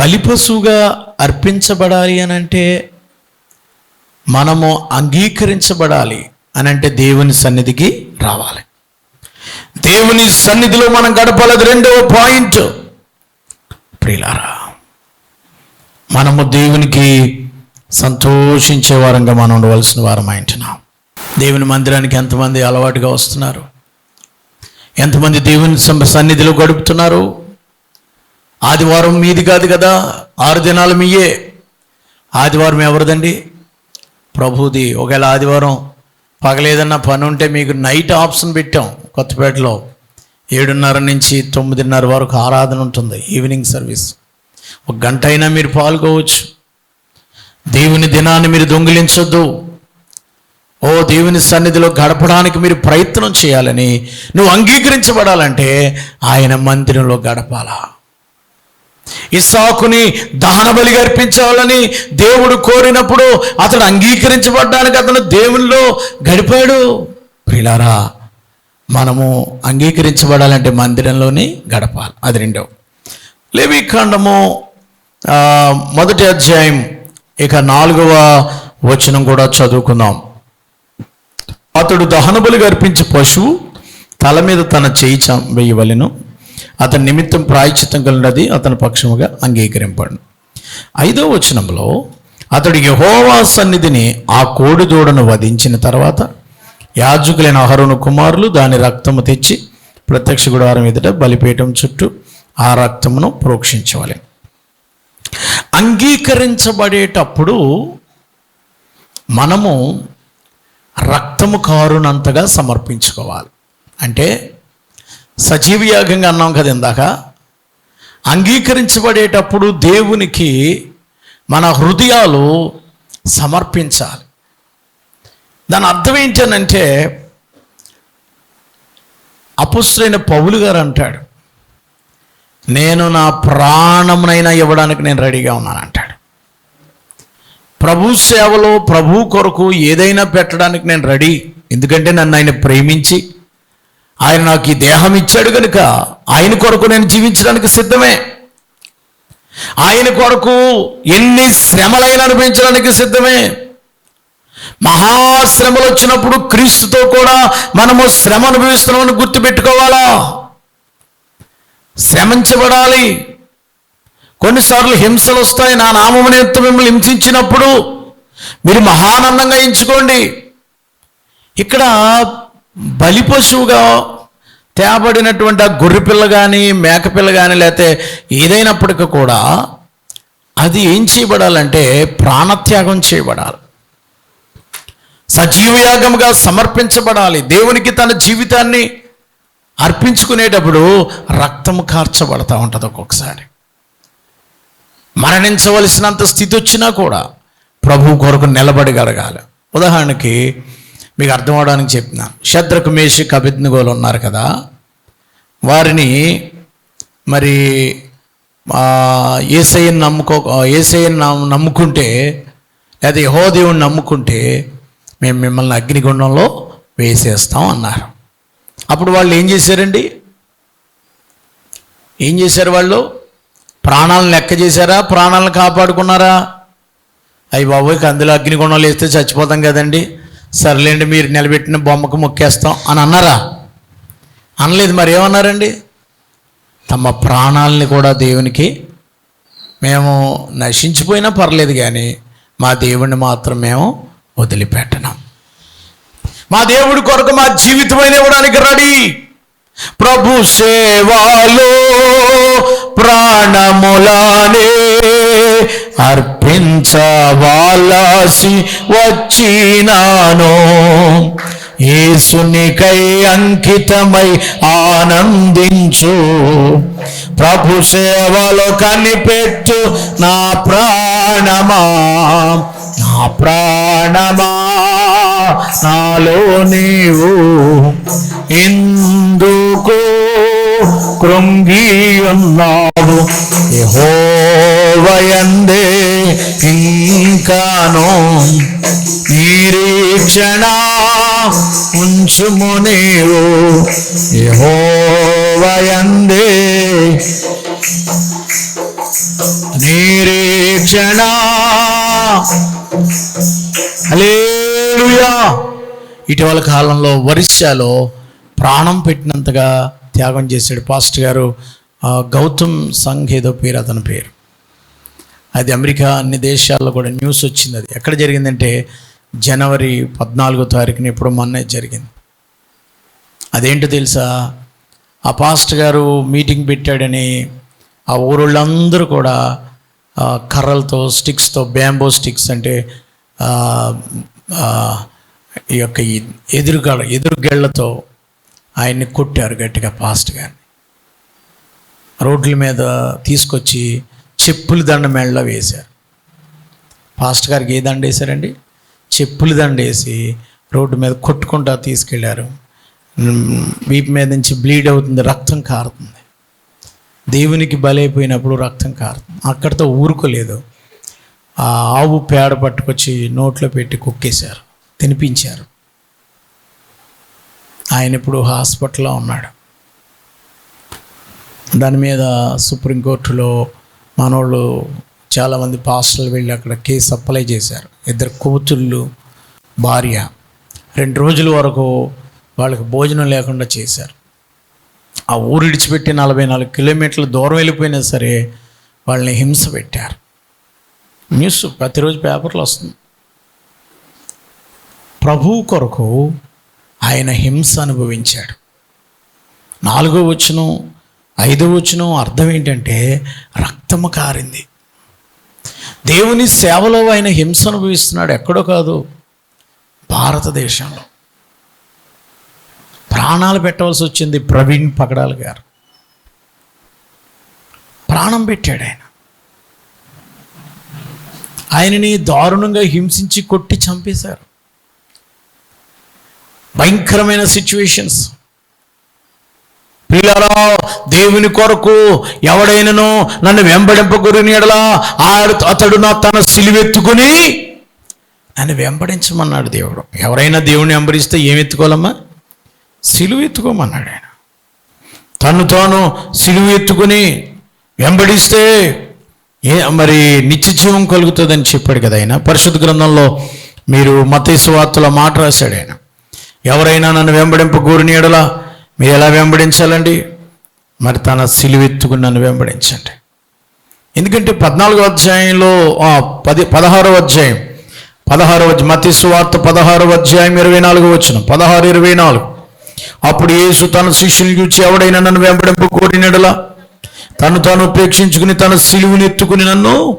బలిపశువుగా అర్పించబడాలి అని అంటే మనము అంగీకరించబడాలి అని అంటే దేవుని సన్నిధికి రావాలి. దేవుని సన్నిధిలో మనం గడపాలది రెండవ పాయింట్. ప్రియులారా మనము దేవునికి సంతోషించే వారంగా మనం ఉండవలసిన వారం అంటున్నాం దేవుని మందిరానికి ఎంతమంది అలవాటుగా వస్తున్నారు? ఎంతమంది దేవుని సన్నిధిలో గడుపుతున్నారు? ఆదివారం మీది కాదు కదా ఆరు దినాలు మీయే. ఆదివారం ఎవరిదండి? ప్రభుది. ఒకవేళ ఆదివారం పగలేదన్న పని ఉంటే మీకు నైట్ ఆప్షన్ పెట్టాం కొత్తపేటలో. ఏడున్నర నుంచి తొమ్మిదిన్నర వరకు ఆరాధన ఉంటుంది ఈవినింగ్ సర్వీస్. ఒక గంట అయినా మీరు పాల్గొవచ్చు. దేవుని దినాన్ని మీరు దొంగిలించొద్దు. ఓ దేవుని సన్నిధిలో గడపడానికి మీరు ప్రయత్నం చేయాలని నువ్వు అంగీకరించబడాలంటే ఆయన మందిరంలో గడపాలా? ఇస్సాకుని దహనబలిగా అర్పించాలని దేవుడు కోరినప్పుడు అతడు అంగీకరించబడ్డానికి అతను దేవునిలో గడిపాడు. ప్రిలారా మనము అంగీకరించబడాలంటే మందిరంలోనే గడపాలి. అది రెండవ లేవికాండము ఖండము ఆ, మొదటి అధ్యాయం ఇక నాలుగవ వచనం కూడా చదువుకుందాం. అతడు దహనబలిగా అర్పించే పశువు తల మీద తన చేయి చ- అతని నిమిత్తం ప్రాయచిత్తం కలిగినది అతని పక్షముగా అంగీకరింపడు ఐదో వచనంలో అతడు యహోవా సన్నిధిని ఆ కోడి దూడను వధించిన తర్వాత యాజకులైన అహరును కుమారులు దాని రక్తము తెచ్చి ప్రత్యక్ష గుడారం ఎదుట బలిపీఠం చుట్టూ ఆ రక్తమును ప్రోక్షించవాలి. అంగీకరించబడేటప్పుడు మనము రక్తము కారునంతగా సమర్పించుకోవాలి. అంటే సజీవ యాగంగా అన్నాం కదా ఇందాక. అంగీకరించబడేటప్పుడు దేవునికి మన హృదయాలు సమర్పించాలి. దాని అర్థం ఏంటనంటే అపుస్తులైన పౌలు గారు అంటాడు నేను నా ప్రాణమునైనా ఇవ్వడానికి నేను రెడీగా ఉన్నాను అంటాడు. ప్రభు సేవలో ప్రభు కొరకు ఏదైనా పెట్టడానికి నేను రెడీ. ఎందుకంటే నన్ను ఆయన ప్రేమించి ఆయన నాకు ఈ దేహం ఇచ్చాడు కనుక ఆయన కొరకు నేను జీవించడానికి సిద్ధమే. ఆయన కొరకు ఎన్ని శ్రమలైన అనుభవించడానికి సిద్ధమే. మహాశ్రమలు వచ్చినప్పుడు క్రీస్తుతో కూడా మనము శ్రమ అనుభవిస్తున్నామని గుర్తుపెట్టుకోవాలా? శ్రమించబడాలి. కొన్నిసార్లు హింసలు వస్తాయి. నా నామం మిమ్మల్ని హింసించినప్పుడు మీరు మహానందంగా ఎంచుకోండి. ఇక్కడ బలి పశువుగా తేబడినటువంటి ఆ గొర్రె పిల్ల కానీ మేకపిల్ల కానీ లేకపోతే ఏదైనప్పటికీ కూడా అది ఏం చేయబడాలంటే ప్రాణత్యాగం చేయబడాలి. సజీవయాగముగా సమర్పించబడాలి. దేవునికి తన జీవితాన్ని అర్పించుకునేటప్పుడు రక్తం కార్చబడతా ఉంటుంది ఒక్కొక్కసారి. మరణించవలసినంత స్థితి వచ్చినా కూడా ప్రభు కొరకు నిలబడగలగాలి ఉదాహరణకి మీకు అర్థం అవడానికి చెప్తున్నాను శత్రుకు మేషి కబిద్నగోలు ఉన్నారు కదా. వారిని మరి ఏసైని నమ్ముకో ఏసైని నమ్ముకుంటే లేదా యహోదేవుని నమ్ముకుంటే మేము మిమ్మల్ని అగ్నిగుండంలో వేసేస్తాం అన్నారు. అప్పుడు వాళ్ళు ఏం చేశారండి? ఏం చేశారు వాళ్ళు? ప్రాణాలను లెక్క చేశారా? ప్రాణాలను కాపాడుకున్నారా? అయ్యి బాబోయ్ అందులో అగ్నిగుండంలో వేస్తే చచ్చిపోతాం కదండి. సర్లేండి మీరు నిలబెట్టిన బొమ్మకు మొక్కేస్తాం అని అన్నారా? అనలేదు మరి ఏమన్నారండి? తమ ప్రాణాలని కూడా దేవునికి మేము నశించిపోయినా పర్లేదు కానీ మా దేవుణ్ణి మాత్రం మేము వదిలిపెట్టడం మా దేవుడి కొరకు మా జీవితమైన ఇవ్వడానికి రెడీ. ప్రభు సేవాలో ప్రాణములానే అర్పించవాలసి వచ్చినాను. ఏసునికై అంకితమై ఆనందించు. ప్రభు సేవలో కనిపెట్టు నా ప్రాణమా. నా ప్రాణమా. నాలో నీవు. ఎందుకు కృంగి ఉన్నావు యెహోవయందే ఇంకాను నిరీక్షణ ఉంచుము నీవు యెహోవయందే నిరీక్షణ హల్లెలూయా. ఇటీవల కాలంలో ఒరిస్సాలో ప్రాణం పెట్టినంతగా త్యాగం చేశాడు. పాస్టర్ గారు గౌతమ్ సంఘ్ ఏదో పేరు అతని పేరు. అది అమెరికా అన్ని దేశాల్లో కూడా న్యూస్ వచ్చింది అది. ఎక్కడ జరిగిందంటే జనవరి పద్నాలుగో తారీఖున ఇప్పుడు మొన్న జరిగింది. అదేంటో తెలుసా? ఆ పాస్టర్ గారు మీటింగ్ పెట్టాడని ఆ ఊరోళ్ళందరూ కూడా కర్రలతో స్టిక్స్తో బ్యాంబో స్టిక్స్ అంటే ఈ యొక్క ఈ ఎదురుగడ ఎదురుగళ్ళతో ఆయన్ని కొట్టారు గట్టిగా పాస్ట్ గారిని రోడ్ల మీద తీసుకొచ్చి చెప్పుల దండ మెడలో వేశారు. పాస్ట్ గారికి ఏ దండ వేశారండి? చెప్పుల దండ వేసి రోడ్డు మీద కొట్టుకుంటా తీసుకెళ్ళారు. వీపు మీద నుంచి బ్లీడ్ అవుతుంది రక్తం కారుతుంది. దేవునికి బలైపోయినప్పుడు రక్తం కారుతుంది. అక్కడితో ఊరుకోలేదు. ఆ ఆవు పేడ పట్టుకొచ్చి నోట్లో పెట్టి కుక్కేశారు. తినిపించారు. ఆయన ఇప్పుడు హాస్పిటల్లో ఉన్నాడు. దాని మీద సుప్రీంకోర్టులో మనోళ్ళు చాలామంది పాస్టర్లు వెళ్ళి అక్కడ కేసు అప్లై చేశారు. ఇద్దరు కూతుళ్ళు భార్య. రెండు రోజుల వరకు వాళ్ళకి భోజనం లేకుండా చేశారు. ఆ ఊరు విడిచిపెట్టి నలభై నాలుగు కిలోమీటర్ల దూరం వెళ్ళిపోయినా సరే వాళ్ళని హింస పెట్టారు. న్యూస్ ప్రతిరోజు పేపర్లో వస్తుంది. ప్రభు కొరకు ఆయన హింస అనుభవించాడు. నాలుగో వచనం ఐదో వచనం అర్థం ఏంటంటే రక్తము కారింది. దేవుని సేవలో ఆయన హింస అనుభవిస్తున్నాడు. ఎక్కడో కాదు భారతదేశంలో. ప్రాణాలు పెట్టవలసి వచ్చింది ప్రవీణ్ పగడాల్ గారు. ప్రాణం పెట్టాడు ఆయన. ఆయనని దారుణంగా హింసించి కొట్టి చంపేశారు. భయంకరమైన సిచ్యువేషన్స్ పిల్లరా దేవుని కొరకు ఎవడైనను నన్ను వెంబడింపగురిని ఎడలా ఆ అతడు నా తన సిలువెత్తుకుని నన్ను వెంబడించమన్నాడు దేవుడు. ఎవరైనా దేవుని వెంబడిస్తే ఏం ఎత్తుకోవాలమ్మా? సిలువ ఎత్తుకోమన్నాడు ఆయన. తను తాను సిలువ ఎత్తుకుని వెంబడిస్తే ఏ మరి నిత్య జీవం కలుగుతుందని చెప్పాడు కదా ఆయన. పరిశుద్ధ గ్రంథంలో మీరు మత వార్తలో మాట రాశాడు ఆయన. ఎవరైనా నన్ను వెంబడింపు గూరిని ఎడలా మీరు ఎలా వెంబడించాలండి? మరి తన సిలువెత్తుకుని నన్ను వెంబడించండి. ఎందుకంటే పద్నాలుగో అధ్యాయంలో పది పదహారో అధ్యాయం పదహారో అధ్యాయం మతి సువార్త పదహారో అధ్యాయం ఇరవై నాలుగు వచ్చిన పదహారు ఇరవై నాలుగు. అప్పుడు యేసు తన శిష్యుని చూచి ఎవడైనా నన్ను వెంబడింపు కోరినడలా తను తాను ఉపేక్షించుకుని తన సిలువుని ఎత్తుకుని నన్ను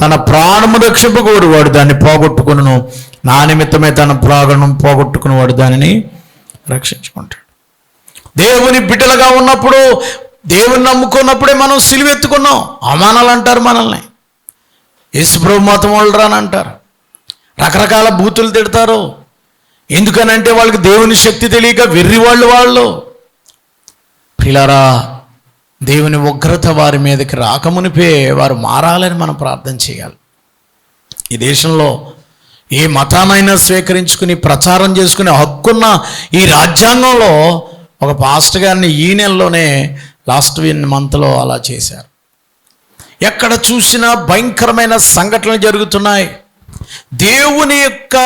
తన ప్రాణము రక్షింపకూడు వాడు దాన్ని పోగొట్టుకును. నా నిమిత్తమే తన ప్రాణం పోగొట్టుకునేవాడు దానిని రక్షించుకుంటాడు. దేవుని బిడ్డలుగా ఉన్నప్పుడు దేవుని నమ్ముకున్నప్పుడే మనం సిలువెత్తుకున్నాం. అవమానాలు అంటారు మనల్ని. యేసుప్రభు మతం వాళ్ళు అని అంటారు. రకరకాల బూతులు తిడతారు. ఎందుకనంటే వాళ్ళకి దేవుని శక్తి తెలియక వెర్రి వాళ్ళు వాళ్ళు. పిల్లరా దేవుని ఉగ్రత వారి మీదకి రాకమునిపే వారు మారాలని మనం ప్రార్థన చేయాలి. ఈ దేశంలో ఏ మతానైనా స్వీకరించుకుని ప్రచారం చేసుకునే హక్కున్న ఈ రాజ్యాంగంలో ఒక పాస్టర్ గారిని ఈ నెలలోనే లాస్ట్ విన్ మంత్లో అలా చేశారు. ఎక్కడ చూసినా భయంకరమైన సంఘటనలు జరుగుతున్నాయి. దేవుని యొక్క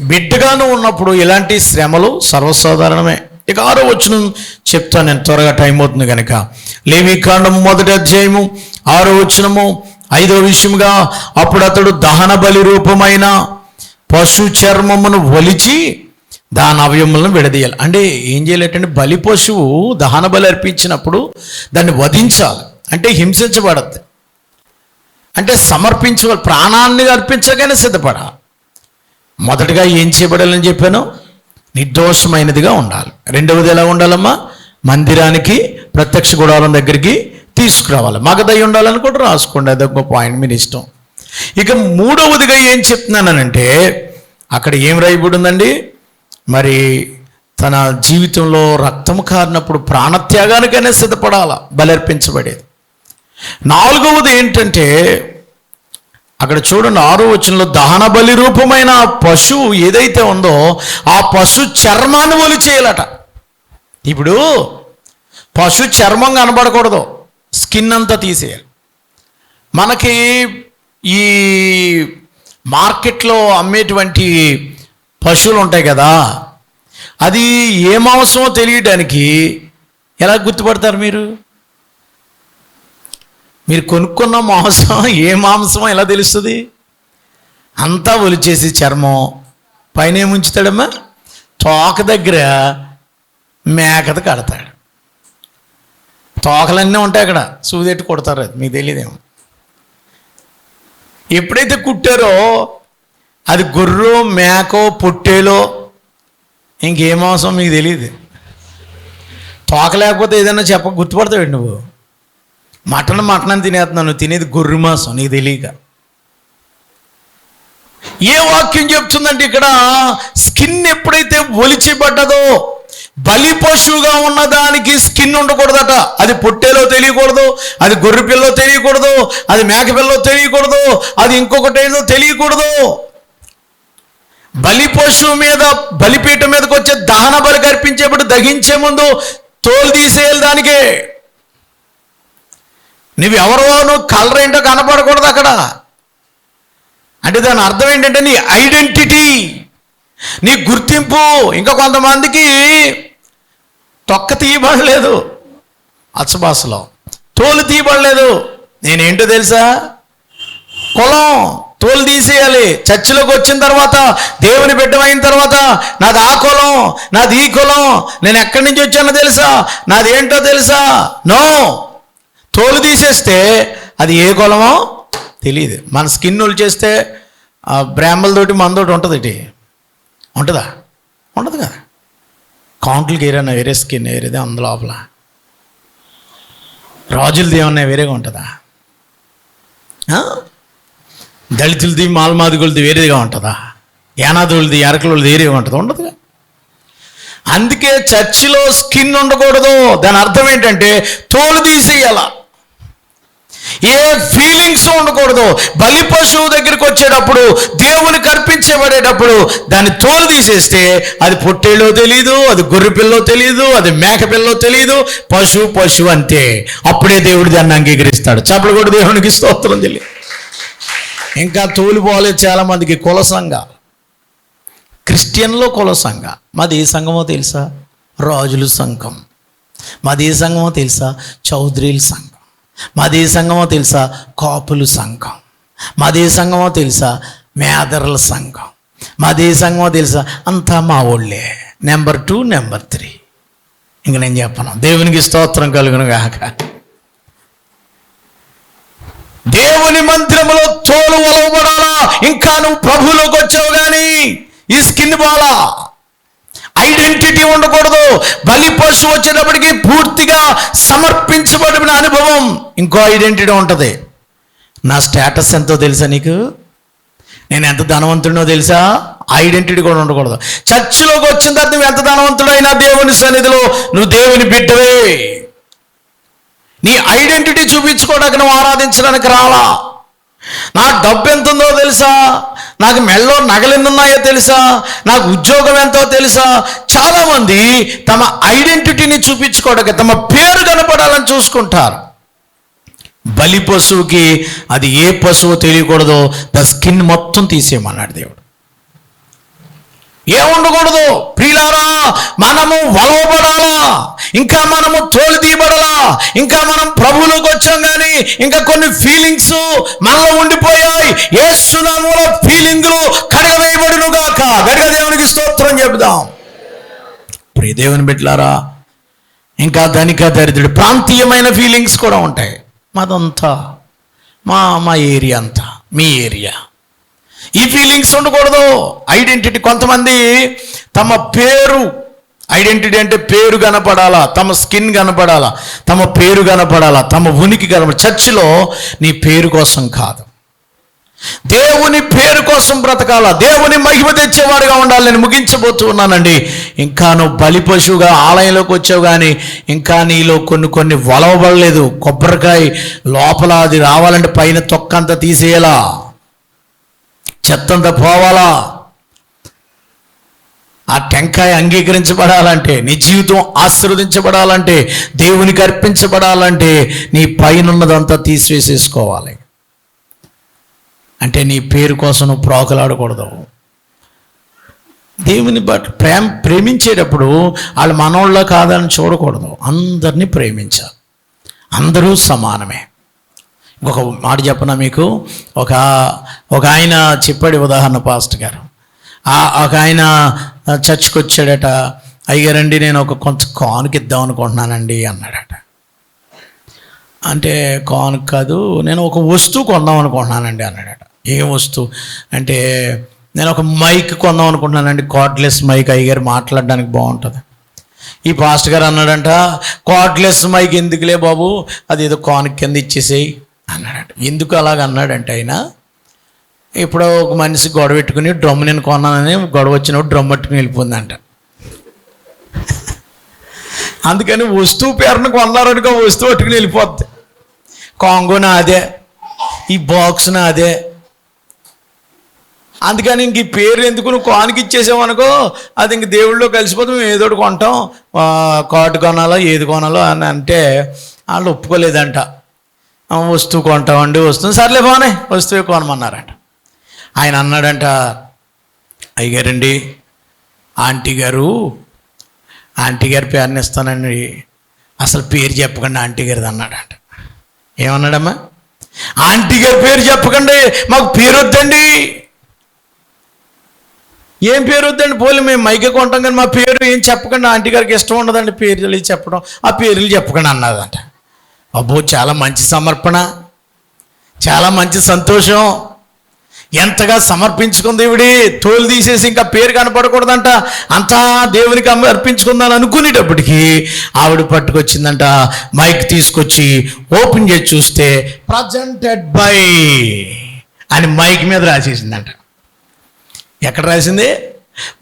బిడ్డగాను ఉన్నప్పుడు ఇలాంటి శ్రమలు సర్వసాధారణమే. ఇక ఆరో వచ్చిన చెప్తాను నేను త్వరగా టైం అవుతుంది కనుక లేవి మొదటి అధ్యాయము ఆరో వచనము ఐదో విషయముగా అప్పుడు అతడు దహన బలి రూపమైన పశు చర్మమును ఒలిచి దాని అవయములను విడదీయాలి. అంటే ఏం చేయాలంటే బలి పశువు దహన బలి అర్పించినప్పుడు దాన్ని వధించాలి. అంటే హింసించబడద్దు. అంటే సమర్పించ ప్రాణాన్ని అర్పించగానే సిద్ధపడాలి. మొదటగా ఏం చేయబడాలని చెప్పాను? నిర్దోషమైనదిగా ఉండాలి. రెండవది ఎలా ఉండాలమ్మా? మందిరానికి ప్రత్యక్ష గుడారం దగ్గరికి తీసుకురావాలి. మగదై ఉండాలని కూడా రాసుకోండి. అదొక పాయింట్ మీరు ఇష్టం. ఇక మూడవదిగా ఏం చెప్తున్నానంటే అక్కడ ఏం రాయబడిందండి మరి తన జీవితంలో రక్తం కారినప్పుడు ప్రాణత్యాగానికైనా సిద్ధపడాల? బలర్పించబడేది నాలుగవది ఏంటంటే అక్కడ చూడండి ఆరో వచనంలో దహన బలి రూపమైన పశువు ఏదైతే ఉందో ఆ పశు చర్మాన్ని ఒలి చేయాలట. ఇప్పుడు పశు చర్మం కనబడకూడదు. స్కిన్ అంతా తీసేయాలి. మనకి ఈ మార్కెట్లో అమ్మేటువంటి పశువులు ఉంటాయి కదా అది ఏ మాంసమో తెలియడానికి ఎలా గుర్తుపడతారు మీరు? మీరు కొనుక్కున్న మాంసం ఏ మాంసమో ఎలా తెలుస్తుంది? అంతా ఒలిచేసి చర్మం. పైన ఏముంచుతాడమ్మా తోక దగ్గర మేకది కడతాడు. తోకలన్నీ ఉంటాయి అక్కడ. సూదెట్టి కొడతారు అది. మీకు తెలియదేమో. ఎప్పుడైతే కుట్టారో అది గొర్రె మేకో పొట్టేలో ఇంకే మాంసం మీకు తెలియదు. తోక లేకపోతే ఏదైనా చెప్ప గుర్తుపడతావు నువ్వు? మటన్ మటన్ తినేస్తున్నాను తినేది గొర్రె మాంసం నీకు తెలియక ఏ వాక్యం చెప్తుందంటే ఇక్కడ స్కిన్ ఎప్పుడైతే ఒలిచిపడ్డదో బలి పశువుగా ఉన్న దానికి స్కిన్ ఉండకూడదట. అది పొట్టేలో తెలియకూడదు అది గొర్రె పిల్లో తెలియకూడదు అది మేక పిల్లో తెలియకూడదు అది ఇంకొకటి ఏదో తెలియకూడదు. బలి పశువు మీద బలిపీఠం మీదకి వచ్చే దహన బలి కర్పించేప్పుడు దహించే ముందు తోలు తీసేయాలి దానికే. నువ్వెవరో నువ్వు కలర్ ఏంటో కనపడకూడదు అక్కడ. అంటే దాని అర్థం ఏంటంటే నీ ఐడెంటిటీ నీ గుర్తింపు. ఇంకా కొంతమందికి తొక్క తీయబడలేదు అచ్చబాసలో. తోలు తీయబడలేదు. నేనేంటో తెలుసా? కులం తోలు తీసేయాలి. చర్చిలోకి వచ్చిన తర్వాత దేవుని బిడ్డమైన తర్వాత నాది ఆ కులం నాది ఈ కులం నేను ఎక్కడి నుంచి వచ్చానో తెలుసా? నాది ఏంటో తెలుసా? నో. తోలు తీసేస్తే అది ఏ కులమో తెలియదు మన స్కిన్ చేస్తే బ్రాహ్మలతోటి మనతోటి ఉంటుంది ఇటు ఉంటుందా? ఉండదు కదా. కాంట్లకి ఏరైనా వేరే స్కిన్ వేరేదే అందు లోపల. రాజులది ఏమన్నా వేరేగా ఉంటుందా? దళితులది మాల్మాదిగులది వేరేగా ఉంటుందా? యానాదులది ఎరకలది వేరేగా ఉంటుందా? ఉండదుగా అందుకే చర్చిలో స్కిన్ ఉండకూడదు. దాని అర్థం ఏంటంటే తోలు తీసేయాల. ఏ ఫీలింగ్స్ ఉండకూడదు. బలి పశువు దగ్గరికి వచ్చేటప్పుడు దేవునికి అర్పించబడేటప్పుడు దాన్ని తోలు తీసేస్తే అది పొట్టేళ్ళో తెలియదు అది గొర్రె పిల్లో తెలియదు అది మేక పిల్లో తెలియదు పశువు పశువు అంతే. అప్పుడే దేవుడు దాన్ని అంగీకరిస్తాడు. చప్పలు కూడా దేవునికి స్తోత్రం తెలియదు ఇంకా తోలు చాలామందికి చాలా మందికి కుల సంఘ క్రిస్టియన్లో కుల సంఘ మాది ఏ సంఘమో తెలుసా? రాజుల సంఘం. మాది ఏ సంఘమో తెలుసా? చౌదరీల సంఘం. మాది ఏ సంఘమో తెలుసా? కాపుల సంఘం. మాది ఏ సంఘమో తెలుసా? మేదరల సంఘం. మాది ఏ సంఘమో తెలుసా? అంతా మా ఊళ్ళే. నెంబర్ టూ నెంబర్ త్రీ ఇంక నేను చెప్పను. దేవునికి స్తోత్రం కలుగును గాక. దేవుని మంత్రములో తోలు ఒలవబడాలా? ఇంకా నువ్వు ప్రభువులోకి వచ్చావు కానీ ఈ స్కిన్ బాలా? ఐడెంటిటీ ఉండకూడదు. బలి పశువు వచ్చేటప్పటికి పూర్తిగా సమర్పించబడిన అనుభవం ఇంకో ఐడెంటిటీ ఉంటుంది. నా స్టేటస్ ఎంతో తెలుసా నీకు? నేను ఎంత ధనవంతుడినో తెలుసా? ఐడెంటిటీ కూడా ఉండకూడదు. చర్చిలోకి వచ్చిన తర్వాత నువ్వు ఎంత ధనవంతుడైనా దేవుని సన్నిధిలో నువ్వు దేవుని బిడ్డవే. నీ ఐడెంటిటీ చూపించుకోవడానికి నువ్వు ఆరాధించడానికి రాలా నా డబ్బు ఎంత ఉందో తెలుసా? నాకు మెళ్ళో నగలెన్ని ఉన్నాయో తెలుసా? నాకు ఉద్యోగం ఎంతో తెలుసా? చాలామంది తమ ఐడెంటిటీని చూపించుకోవడానికి తమ పేరు కనపడాలని చూసుకుంటారు. బలి పశువుకి అది ఏ పశువు తెలియకూడదో ద స్కిన్ మొత్తం తీసేయమన్నాడు దేవుడు. ఏముండకూడదు? ప్రియులారా మనము వలవబడాలా ఇంకా మనము తోలు తీయబడాలా? ఇంకా మనం ప్రభువులోకి వచ్చాం కానీ ఇంకా కొన్ని ఫీలింగ్స్ మనలో ఉండిపోయాయి. ఏ సునాముల ఫీలింగ్లు కడగవేయబడును గాక గడిగ దేవునికి స్తోత్రం చెబుదాం. ప్రియ దేవుని బిడ్డలారా ఇంకా ధనిక దరిద్రుడు ప్రాంతీయమైన ఫీలింగ్స్ కూడా ఉంటాయి. మాదంతా మా మా ఏరియా అంతా మీ ఏరియా ఈ ఫీలింగ్స్ ఉండకూడదు. ఐడెంటిటీ కొంతమంది తమ పేరు ఐడెంటిటీ అంటే పేరు కనపడాలా తమ స్కిన్ కనపడాలా తమ పేరు కనపడాలా తమ ఉనికి కనపడాలి చర్చిలో నీ పేరు కోసం కాదు. దేవుని పేరు కోసం బ్రతకాల దేవుని మహిమ తెచ్చేవాడుగా ఉండాలి నేను ముగించబోతూ ఉన్నానండి. ఇంకా నువ్వు బలి పశువుగా ఆలయంలోకి వచ్చావు కానీ ఇంకా నీలో కొన్ని కొన్ని వలవబడలేదు. కొబ్బరికాయ లోపల అది రావాలంటే పైన తొక్కంతా తీసేయాలా? చెత్తంతా పోవాలా? ఆ టెంకాయ అంగీకరించబడాలంటే నీ జీవితం ఆశీర్వదించబడాలంటే దేవునికి అర్పించబడాలంటే నీ పైన ఉన్నదంతా తీసివేసేసుకోవాలి. అంటే నీ పేరు కోసం నువ్వు ప్రాకులాడకూడదు. దేవుని బట్ ప్రేమ ప్రేమించేటప్పుడు వాళ్ళు మనోళ్ళ కాదని చూడకూడదు. అందరినీ ప్రేమించాలి. అందరూ సమానమే. ఒక మాట చెప్పిన మీకు? ఒక ఒక ఆయన చెప్పాడు ఉదాహరణ పాస్ట్ గారు. ఒక ఆయన చర్చ్కి వచ్చాడట. అయ్యారండి నేను ఒక కొంచెం కానుక ఇద్దాం అనుకుంటున్నానండి అన్నాడట. అంటే కానుక కాదు నేను ఒక వస్తువు కొందాం అనుకుంటున్నానండి అన్నాడట. ఏ వస్తువు? అంటే నేను ఒక మైక్ కొందాం అనుకుంటున్నానండి. కార్డ్లెస్ మైక్ అయ్యారు మాట్లాడడానికి బాగుంటుంది. ఈ పాస్ట్ గారు అన్నాడంట కార్డ్లెస్ మైక్ ఎందుకులే బాబు? అది ఏదో కానుక కింద ఇచ్చేసేయి. అన్నాడట. ఎందుకు అలాగ అన్నాడంటే ఆయన ఇప్పుడు ఒక మనిషి గొడవ పెట్టుకుని డ్రమ్ నేను కొన్నానని గొడవ వచ్చినప్పుడు డ్రమ్ పట్టుకుని వెళ్ళిపోయిందంట. అందుకని వస్తువు పేరును కొన్నారనుకో వస్తువు పట్టుకుని వెళ్ళిపోద్ది. కాంగో నాదే ఈ బాక్స్ నాదే. అందుకని ఇంక ఈ పేర్లు ఎందుకు నువ్వు కానుక ఇచ్చేసామనుకో అది ఇంక దేవుళ్ళు కలిసిపోతే మేము ఏదో ఒకటి కొంటాం. కాటు కొనాలో ఏది కొనాలో అని అంటే వాళ్ళు ఒప్పుకోలేదంట. వస్తువు కొంటామండి వస్తుంది. సర్లే బానే వస్తువే కొనమన్నారంట. ఆయన అన్నాడంట అయ్యగారండి ఆంటీ గారు ఆంటీ గారి పేరుని ఇస్తానండి. అసలు పేరు చెప్పకండి ఆంటీ గారిది అన్నాడంట. ఏమన్నాడమ్మా? ఆంటీ గారి పేరు చెప్పకండి మాకు పేరు వద్దండి. ఏం పేరు వద్దండి? పోలే మేము మైకే కొంటాం కానీ మా పేరు ఏం చెప్పకండి ఆంటీ గారికి ఇష్టం ఉండదండి పేర్లు చెప్పడం. ఆ పేర్లు చెప్పకండి అన్నదంట అబ్బో చాలా మంచి సమర్పణ చాలా మంచి సంతోషం. ఎంతగా సమర్పించుకుంది ఇవిడి? తోలు తీసేసి ఇంకా పేరు కనపడకూడదంట. అంతా దేవునికి అమ్మ అర్పించుకుందని అనుకునేటప్పటికీ ఆవిడ పట్టుకొచ్చిందంట. మైక్ తీసుకొచ్చి ఓపెన్ చేసి చూస్తే ప్రజెంటెడ్ బై అని మైక్ మీద రాసేసిందంట. ఎక్కడ రాసింది?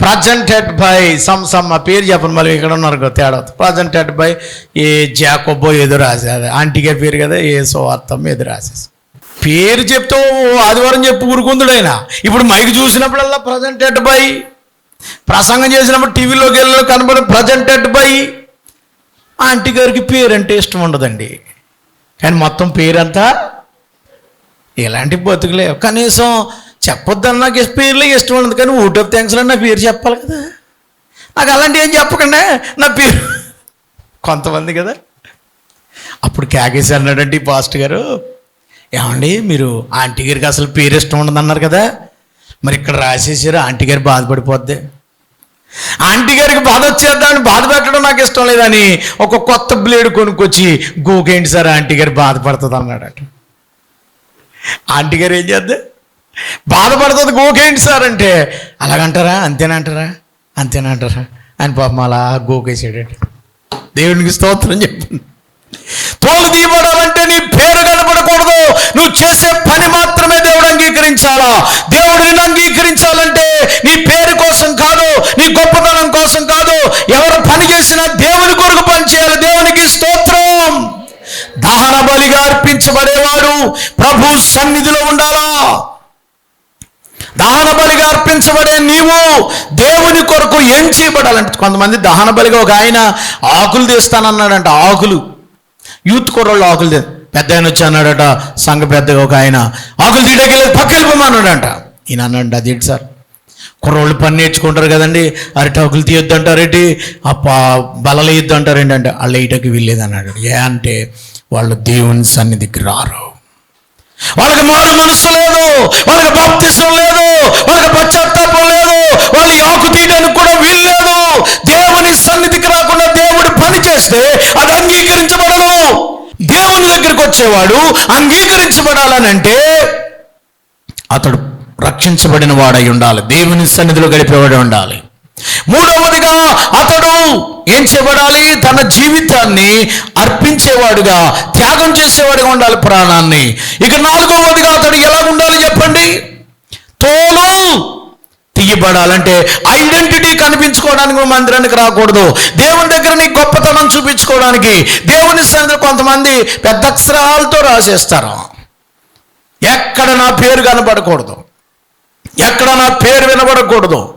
ప్రజెంటెడ్ బై సమ్ సమ్ ఆ పేరు చెప్పండి మళ్ళీ ఇక్కడ ఉన్నారు కదా తేడా. ప్రజెంటెడ్ బై ఏ జాకోబో ఏదో రాసేది ఆంటీ పేరు కదా ఏ సువార్థం ఏదో రాసేసి పేరు చెప్తూ ఆదివారం చెప్పు ఊరుకుందుడైన. ఇప్పుడు మైక్ చూసినప్పుడల్లా ప్రజెంటెడ్ బై ప్రసంగం చేసినప్పుడు టీవీలోకి వెళ్ళి కనబడి ప్రజెంటెడ్ బై. ఆంటీ గారికి పేరు అంటే ఇష్టం ఉండదండి. కానీ మొత్తం పేరంతా ఇలాంటి బతుకులే. కనీసం చెప్పొద్దని నాకు ఇష్ట- పేర్లే ఇష్టం ఉండదు కానీ ఊట్ ఆఫ్ థ్యాంక్స్ నా పేరు చెప్పాలి కదా. నాకు అలాంటి ఏం చెప్పకుండా నా పేరు. కొంతమంది కదా. అప్పుడు క్యాకేసి అన్నాడంటే ఈ పాస్ట్ గారు. ఏమండి మీరు ఆంటీ గారికి అసలు పేరు ఇష్టం ఉండదు అన్నారు కదా. మరి ఇక్కడ రాసేసారు ఆంటీ గారు బాధపడిపోద్ది. ఆంటీ గారికి బాధ వచ్చేద్దామని బాధ పెట్టడం నాకు ఇష్టం లేదని ఒక కొత్త బ్లేడ్ కొనుక్కొచ్చి గోకేంటి సార్ ఆంటీ గారు బాధపడుతుంది అన్నాడట. ఆంటీ గారు ఏం చేద్దా? బాధపడుతుంది గోకేంటి సార్ అంటే? అలాగంటారా? అంతేనంటారా? అంతేనంటారా? అని పాపం అలా గోకేసాడండి దేవునికి స్తోత్రం చెప్పండి. తోలు తీయబడాలంటే నీ పేరు కనపడకూడదు. నువ్వు చేసే పని మాత్రమే దేవుడు అంగీకరించాలా? దేవుడు నిన్ను అంగీకరించాలంటే నీ పేరు కోసం కాదు నీ గొప్పతనం కోసం కాదు ఎవరు పని చేసినా దేవుని కొరకు పని చేయాలి. దేవునికి స్తోత్రం. దహన బలిగా అర్పించబడేవాడు ప్రభు సన్నిధిలో ఉండాలా? దహన బలిగా అర్పించబడే నీవు దేవుని కొరకు ఏం చేయబడాలంటే కొంతమంది దహన బలిగా ఒక ఆయన ఆకులు తీస్తానన్నాడంట ఆకులు. యూత్ కుర్రోళ్ళు ఆకులు తీ పెద్ద ఆయన వచ్చి అన్నాడట సంఘ పెద్దగా ఒక ఆయన ఆకులు తీయడానికి లేదు పక్క వెళ్ళిపోమన్నాడంట. ఈయన అన్నాడు అదేంటి సార్? కుర్రోళ్ళు పని నేర్చుకుంటారు కదండి అరటి ఆకులు తీయొద్దు అంటారేంటి ఆ బలలేయొద్దు అంటారేంటి అంటే వాళ్ళు వేయటకి వీల్లేదు అన్నాడు ఏ అంటే వాళ్ళు దేవుని సన్నిధికి రారు. వాళ్ళకి మారు మనసు లేదు వాళ్ళకి బాప్తిజం లేదు వాళ్ళకి పశ్చాత్తాపం లేదు వాళ్ళు యాకు తీయడానికి కూడా వీల్లేదు దేవుని సన్నిధికి రాకుండా దేవుడు పని చేస్తే అది అంగీకరించబడదు. దేవుని దగ్గరికి వచ్చేవాడు అంగీకరించబడాలనంటే అతడు రక్షించబడిన వాడై ఉండాలి. దేవుని సన్నిధిలో గడిపేవాడు ఉండాలి. మూడవదిగా అతడు ఏం చేయబడాలి? తన జీవితాన్ని అర్పించేవాడుగా త్యాగం చేసేవాడుగా ఉండాలి ప్రాణాన్ని. ఇక నాలుగవదిగా అతడు ఎలా ఉండాలి చెప్పండి? తోలు తీయబడాలంటే ఐడెంటిటీ కనిపించుకోవడానికి మందిరానికి రాకూడదు. దేవుని దగ్గర నీ గొప్పతనం చూపించుకోవడానికి దేవుని సన్నిధిలో కొంతమంది పెద్ద అక్షరాలతో రాసేస్తారు. ఎక్కడ నా పేరు కనబడకూడదు ఎక్కడ నా పేరు వినబడకూడదు.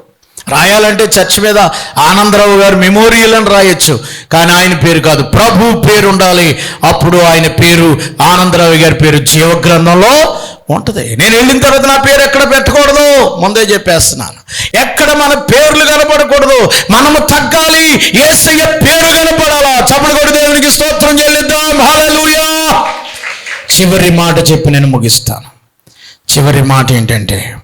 రాయాలంటే చర్చ్ మీద ఆనందరావు గారు మెమోరియల్ అని రాయొచ్చు. కానీ ఆయన పేరు కాదు. ప్రభు పేరు ఉండాలి. అప్పుడు ఆయన పేరు ఆనందరావు గారి పేరు జీవగ్రంథంలో ఉంటుంది. నేను వెళ్ళిన తర్వాత నా పేరు ఎక్కడ పెట్టకూడదు? ముందే చెప్పేస్తున్నాను. ఎక్కడ మన పేర్లు కనపడకూడదు? మనము తగ్గాలి. ఏసయ్య పేరు కనపడాలా? చప్పుడు కొడు దేవునికి స్తోత్రం చెల్లిద్దాం. హల్లెలూయా. చివరి మాట చెప్పి నేను ముగిస్తాను. చివరి మాట ఏంటంటే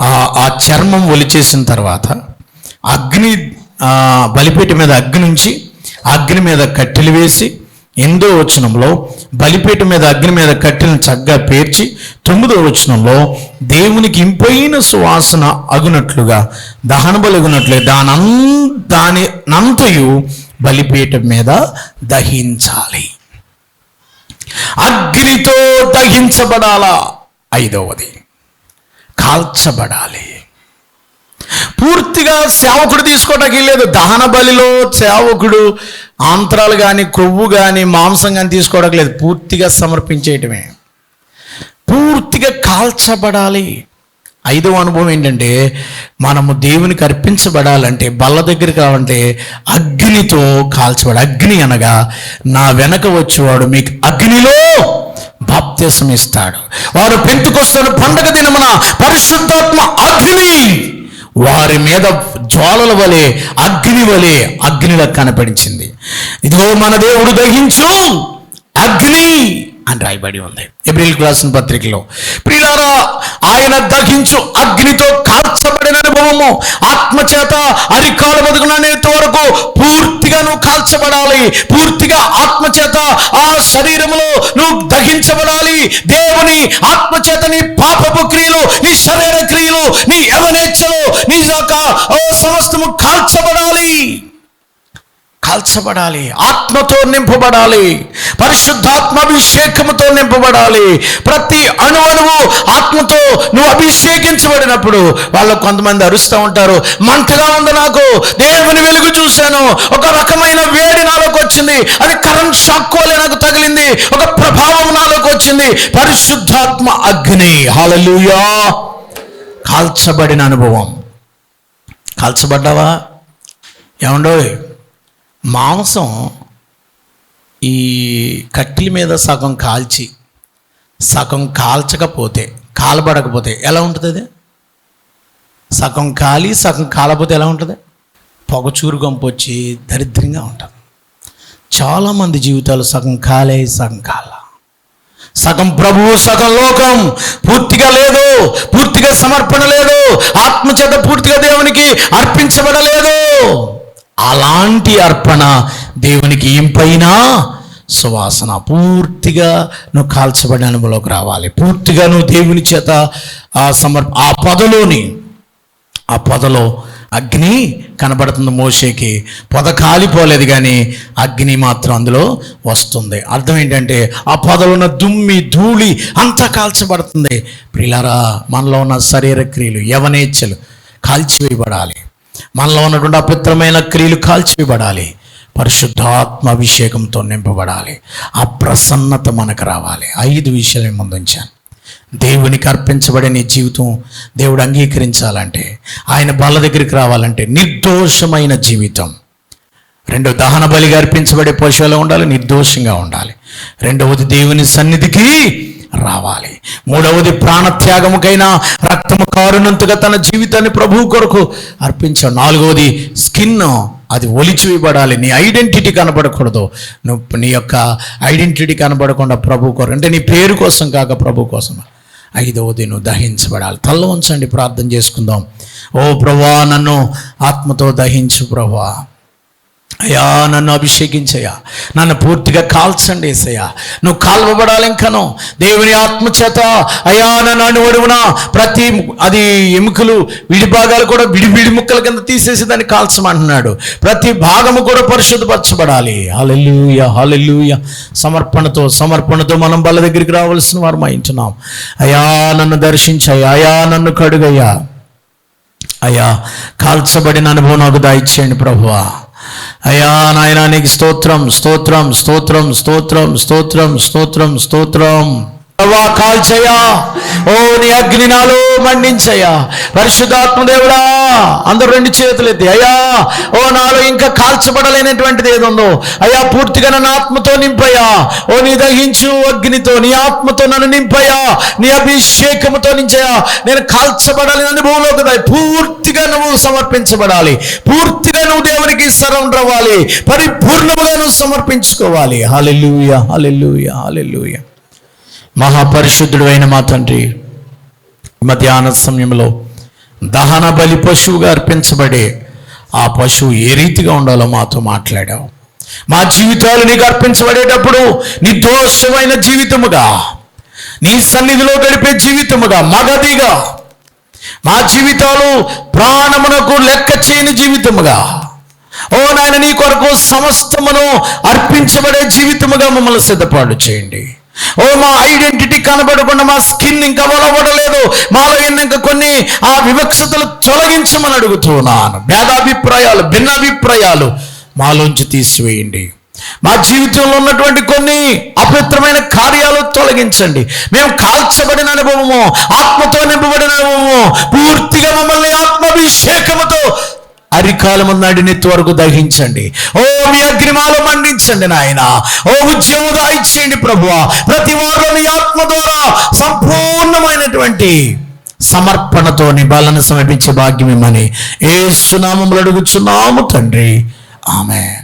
ఆ చర్మం ఒలిచేసిన తర్వాత అగ్ని బలిపేట బలిపీఠ మీద అగ్ని నుంచి అగ్ని మీద కట్టెలు వేసి ఎనిమిదో వచనంలో బలిపీఠ మీద అగ్ని మీద కట్టెలను చక్కగా పేర్చి తొమ్మిదో వచనంలో దేవునికి ఇంపైన సువాసన అగునట్లుగా దహన బలుగునట్లే దానం దాని నంతయు బలిపీఠ మీద దహించాలి. అగ్నితో దహించబడాలా? ఐదవది. కాల్చబడాలి. పూర్తిగా సేవకుడు తీసుకోవడానికి లేదు. దహన బలిలో సేవకుడు ఆంత్రాలు కానీ కొవ్వు కానీ మాంసం కానీ తీసుకోవడానికి లేదు. పూర్తిగా సమర్పించేయటమే. పూర్తిగా కాల్చబడాలి. ఐదవ అనుభవం ఏంటంటే మనము దేవునికి అర్పించబడాలంటే బల్ల దగ్గరికి రావాలంటే అగ్నితో కాల్చబడాలి. అగ్ని అనగా నా వెనక వచ్చేవాడు మీకు అగ్నిలో బాప్త్యసం ఇస్తాడు వారు పెంతుకొస్తున్న పండగ దినమున పరిశుద్ధాత్మ అగ్ని వారి మీద జ్వాలల వలె అగ్ని వలె అగ్నిలా కనపడించింది. ఇదిగో మన దేవుడు దహించు అగ్ని. అని రాయబడి ఉంది. ఎబ్రిల్ క్లాసిన పత్రికలో ప్రియులారా ఆయన దహించు అగ్నితో కాల్చబడిన అనుభవము ఆత్మచేత అరికాల బతుకునేంత వరకు పూర్తిగా నువ్వు కాల్చబడాలి. పూర్తిగా ఆత్మచేత ఆ శరీరములో నువ్వు దహించబడాలి. దేవుని ఆత్మచేత నీ పాపపు క్రియలు నీ శరీర క్రియలు నీ ఎవరేచ్ఛలు నీ యొక్క సమస్తము కాల్చబడాలి. కాల్చబడాలి ఆత్మతో నింపబడాలి పరిశుద్ధాత్మ అభిషేకముతో నింపబడాలి. ప్రతి అణు అణువు ఆత్మతో నువ్వు అభిషేకించబడినప్పుడు వాళ్ళు కొంతమంది అరుస్తూ ఉంటారు మంటగా ఉంది నాకు దేవుని వెలుగు చూశాను ఒక రకమైన వేడి నాలోకి వచ్చింది అది కరెంట్ షాక్ వలె నాకు తగిలింది ఒక ప్రభావం నాలోకి వచ్చింది పరిశుద్ధాత్మ అగ్ని. హాలలుయా కాల్చబడిన అనుభవం. కాల్చబడ్డావా? ఏమండోయ్? మాంసం ఈ కట్టెల మీద సగం కాల్చి సగం కాల్చకపోతే కాలబడకపోతే ఎలా ఉంటుంది అది? సగం కాలి సగం కాలపోతే ఎలా ఉంటుంది? పొగచూరు గంపు వచ్చి దరిద్రంగా ఉంటుంది. చాలామంది జీవితాలు సగం కాలే సగం కాల. సగం ప్రభువు సగం లోకం పూర్తిగా లేదు పూర్తిగా సమర్పణ లేదు ఆత్మచేత పూర్తిగా దేవునికి అర్పించబడలేదు. అలాంటి అర్పణ దేవునికి ఇంపైనా సువాసన. పూర్తిగా నువ్వు కాల్చబడిన అనుభవంలోకి రావాలి. పూర్తిగా నువ్వు దేవుని చేత ఆ సమర్ ఆ పొదలోని ఆ పొదలో అగ్ని కనబడుతుంది మోషేకి. పొద కాలిపోలేదు కానీ అగ్ని మాత్రం అందులో వస్తుంది. అర్థం ఏంటంటే ఆ పొదలో ఉన్న దుమ్మి ధూళి అంతా కాల్చబడుతుంది. ప్రిలారా మనలో ఉన్న శరీర క్రియలు యవనేచ్ఛలు కాల్చివేయబడాలి. మనలో ఉన్నటువంటి అపవిత్రమైన క్రియలు కాల్చిబడాలి పరిశుద్ధాత్మ అభిషేకంతో నింపబడాలి. ఆ ప్రసన్నత మనకు రావాలి. ఐదు విషయాలు ముందుంచాను దేవునికి అర్పించబడే నీ జీవితం దేవుడు అంగీకరించాలంటే ఆయన బల్ల దగ్గరికి రావాలంటే నిర్దోషమైన జీవితం. రెండో దహన బలిగా అర్పించబడే పశువులో ఉండాలి నిర్దోషంగా ఉండాలి. రెండవది దేవుని సన్నిధికి రావాలి. మూడవది ప్రాణత్యాగముకైనా రక్తము కారునంతగా తన జీవితాన్ని ప్రభువు కొరకు అర్పించాడు నాలుగవది స్కిన్ అది ఒలిచివేయబడాలి. నీ ఐడెంటిటీ కనబడకూడదు. నువ్వు నీ యొక్క ఐడెంటిటీ కనబడకుండా ప్రభు కొరకు అంటే నీ పేరు కోసం కాక ప్రభు కోసం. ఐదవది నువ్వు దహించబడాలి. తల్ల ఉంచండి ప్రార్థన చేసుకుందాం. ఓ ప్రభా నన్ను ఆత్మతో దహించు ప్రభా అయ్యా నన్ను అభిషేకించయ్యా. నన్ను పూర్తిగా కాల్చండి ఏసయ్యా. నువ్వు కాల్వబడాలి ఇంకను. దేవుని ఆత్మచేత అయ్యా నన్ను అణువడువున ప్రతి అది ఎముకలు విడి భాగాలు కూడా విడి విడి ముక్కల కింద తీసేసి దాన్ని కాల్చమంటున్నాడు. ప్రతి భాగము కూడా పరిశుద్ధపరచబడాలి. హాలెలూయ హాలెలూయ సమర్పణతో సమర్పణతో మనం బల దగ్గరికి రావాల్సిన వారు మా ఇంటున్నాం అయ్యా నన్ను దర్శించయ్యా. అయ్యా నన్ను కడుగయ్యా. అయ్యా కాల్చబడిన అనుభవం నాకు దాయిచ్చేయండి ప్రభువా. అయ్యా నాయనా నీకు స్తోత్రం స్తోత్రం స్తోత్రం స్తోత్రం స్తోత్రం స్తోత్రం స్తోత్రం ప్రభా కాల్చయ్యా ఓ నీ అగ్ని నాలో మండించయ్యా పరిశుద్ధాత్మ దేవుడా అందరూ రెండు చేతులు ఎత్తి అయ్యా ఓ నాలో ఇంకా కాల్చబడలేనటువంటిది ఏదుందో అయ్యా పూర్తిగా నన్ను ఆత్మతో నింపయ్యా. ఓ నీ దహించు అగ్నితో నీ ఆత్మతో నన్ను నింపయ్యా. నీ అభిషేకముతో నించయా నేను కాల్చబడాలని అనుభవంలోకి రా. పూర్తిగా నువ్వు సమర్పించబడాలి. పూర్తిగా నువ్వు దేవునికి సరౌండ్ అవ్వాలి పరిపూర్ణముగా నువ్వు సమర్పించుకోవాలి. Hallelujah hallelujah hallelujah. మహాపరిశుద్ధుడు అయిన మా తండ్రి మధ్యాహ్న సమయంలో దహన బలి పశువుగా అర్పించబడే ఆ పశువు ఏ రీతిగా ఉండాలో మాతో మాట్లాడావు. మా జీవితాలు నీకు అర్పించబడేటప్పుడు నిర్దోషమైన జీవితముగా నీ సన్నిధిలో గడిపే జీవితముగా మగదిగా మా జీవితాలు ప్రాణమునకు లెక్క చేయని జీవితముగా ఓ నాయన నీ కొరకు సమస్తమును అర్పించబడే జీవితముగా మమ్మల్ని సిద్ధపాటు చేయండి. ఓ మా ఐడెంటిటీ కనబడకుండా మా స్కిన్ ఇంకా వలబడలేదు మాలో ఎన్ని ఇంకా కొన్ని ఆ వివక్షతలు తొలగించమని అడుగుతున్నాను. భేదాభిప్రాయాలు భిన్నాభిప్రాయాలు మాలోంచి తీసివేయండి. మా జీవితంలో ఉన్నటువంటి కొన్ని అపవిత్రమైన కార్యాలు తొలగించండి. మేము కాల్చబడిన అనుభవము ఆత్మతో నింపబడిన అనుభవము పూర్తిగా మమ్మల్ని ఆత్మాభిషేకముతో అరికాలము నడినెత్తి వరకు దహించండి. ఓ మీ అగ్నిమాలో మండించండి నాయన. ఓ ఉద్యమం దాయిచ్చేయండి ప్రభువా. ప్రతి వారిలో మీ ఆత్మ ద్వారా సంపూర్ణమైనటువంటి సమర్పణతో నీ సమర్పించే భాగ్యం ఇమ్మని ఏ సునామములు అడుగుచున్నాము తండ్రి. ఆమె